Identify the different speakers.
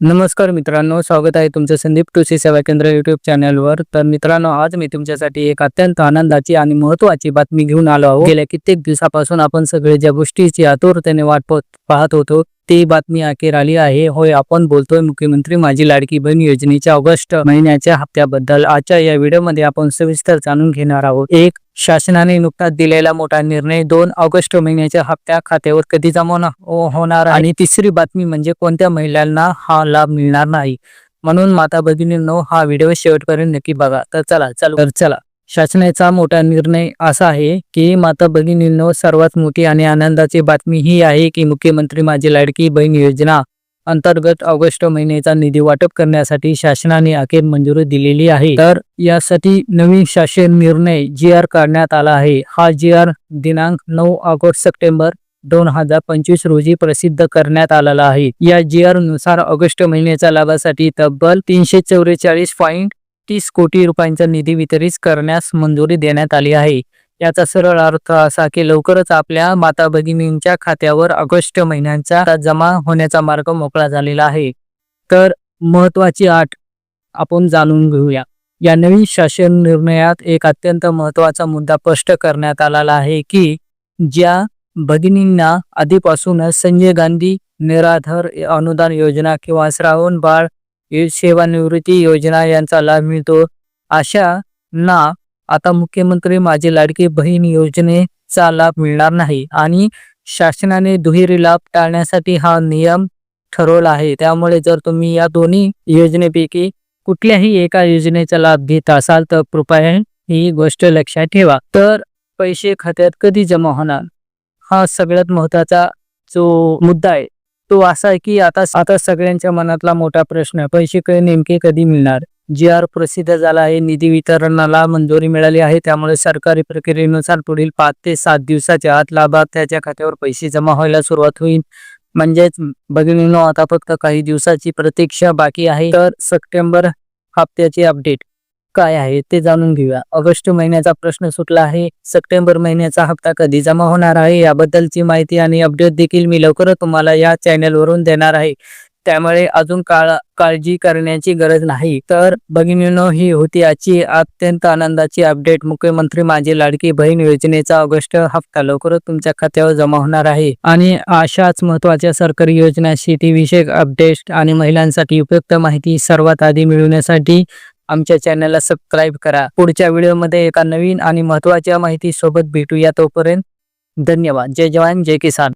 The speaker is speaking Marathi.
Speaker 1: नमस्कार मित्रांनो स्वागत आहे तुमचं संदीप कृषी सेवा केंद्र युट्यूब चॅनलवर तर मित्रांनो आज मी तुमच्यासाठी एक अत्यंत आनंदाची आणि महत्त्वाची बातमी घेऊन आलो आहोत. गेल्या कित्येक दिवसापासून आपण सगळे ज्या गोष्टीची आतुरतेने वाट प- पाहत होतो ती बातमी अखेर आली आहे. होय आपण बोलतोय मुख्यमंत्री माझी लाडकी बहीण योजनेच्या ऑगस्ट महिन्याच्या हप्त्याबद्दल. आजच्या या व्हिडिओमध्ये आपण सविस्तर जाणून घेणार आहोत. एक शासनाने नुकताच दिलेला मोठा निर्णय. दोन ऑगस्ट महिन्याच्या हप्त्या खात्यावर कधी जमा होणार आणि तिसरी बातमी म्हणजे कोणत्या महिलांना हा लाभ मिळणार नाही? म्हणून माता भगिनींनो हा व्हिडिओ शेवटपर्यंत नक्की बघा. तर चला चालू तर चला. शासनाचा मोठा निर्णय असा आहे की माता भगिनींनो सर्वात मोठी आणि आनंदाची बातमी ही आहे की मुख्यमंत्री माझी लाडकी बहीण योजना अंतर्गत ऑगस्ट महिन्याचा निधी वाटप करण्यासाठी शासनाने अखेर मंजुरी दिलेली आहे. तर यासाठी नवीन शासन निर्णय जी आर काढण्यात आला आहे. हा जी आर दिनांक नऊ ऑगस्ट सप्टेंबर दोन हजार पंचवीस रोजी प्रसिद्ध करण्यात आलेला आहे. या जी आरनुसार ऑगस्ट महिन्याच्या लाभासाठी तब्बल तीनशे चौवेचाळीस पॉईंट तीस कोटी रुपयांचा निधी वितरित करण्यास मंजुरी देण्यात आली आहे. याचा सरळ अर्थ असा की लवकरच आपल्या माता भगिनींच्या खात्यावर ऑगस्ट महिन्यांचा जमा होण्याचा मार्ग मोकळा झालेला आहे. तर महत्वाची आठ आपण जाणून घेऊया. या नवीन शासन निर्णयात एक अत्यंत महत्त्वाचा मुद्दा स्पष्ट करण्यात आलेला आहे की ज्या भगिनींना आधीपासूनच संजय गांधी निराधार अनुदान योजना किंवा श्रावण बाळ सेवानिवृत्ती योजना यांचा लाभ मिळतो. अशा ना आता मुख्यमंत्री माझी लाडकी बहीण योजनेचा लाभ मिळणार नाही आणि शासनाने दुहेरी लाभ टाळण्यासाठी हा नियम ठरवला आहे. त्यामुळे जर तुम्ही या दोन्ही योजनेपैकी कुठल्याही एका योजनेचा लाभ घेत असाल तर कृपया ही गोष्ट लक्षात ठेवा. तर पैसे खात्यात कधी जमा होणार? हा सगळ्यात महत्त्वाचा जो मुद्दा आहे तो असा आहे की आता आता सगळ्यांच्या मनातला मोठा प्रश्न आहे. पैसे क- नेमके कधी मिळणार? जी आर प्रसिद्ध झाला आहे निधी वितरणाला मंजुरी मिळाली आहे त्यामुळे सरकारी प्रक्रियेनुसार पुढील पाच ते सात दिवसाच्या आत लाभार्थ्याच्या खात्यावर पैसे जमा व्हायला सुरुवात होईल. म्हणजेच भगिनींनो आता फक्त काही दिवसाची प्रतीक्षा बाकी आहे. तर सप्टेंबर हप्त्याचे अपडेट. काय आहे ते जाणून घेऊया. ऑगस्ट महिन्याचा प्रश्न सुटला आहे. सप्टेंबर महिन्याचा हप्ता कधी जमा होणार आहे याबद्दलची माहिती आणि अपडेट देखील मी लवकरच तुम्हाला या चॅनलवरून देणार आहे. त्यामुळे अजून काळ काळजी करण्याची गरज नाही. तर भगिनीनो ही होती आजची अत्यंत आनंदाची अपडेट. मुख्यमंत्री माझी लाडकी बहीण योजनेचा ऑगस्ट हप्ता लवकरच तुमच्या खात्यावर जमा होणार आहे. आणि अशाच महत्त्वाच्या सरकारी योजना शेतीविषयक अपडेट आणि महिलांसाठी उपयुक्त माहिती सर्वात आधी मिळवण्यासाठी आमच्या चॅनलला सबस्क्राईब करा. पुढच्या व्हिडिओमध्ये एका नवीन आणि महत्त्वाच्या माहिती सोबत भेटूया तोपर्यंत धन्यवाद. जय जवान जय किसान.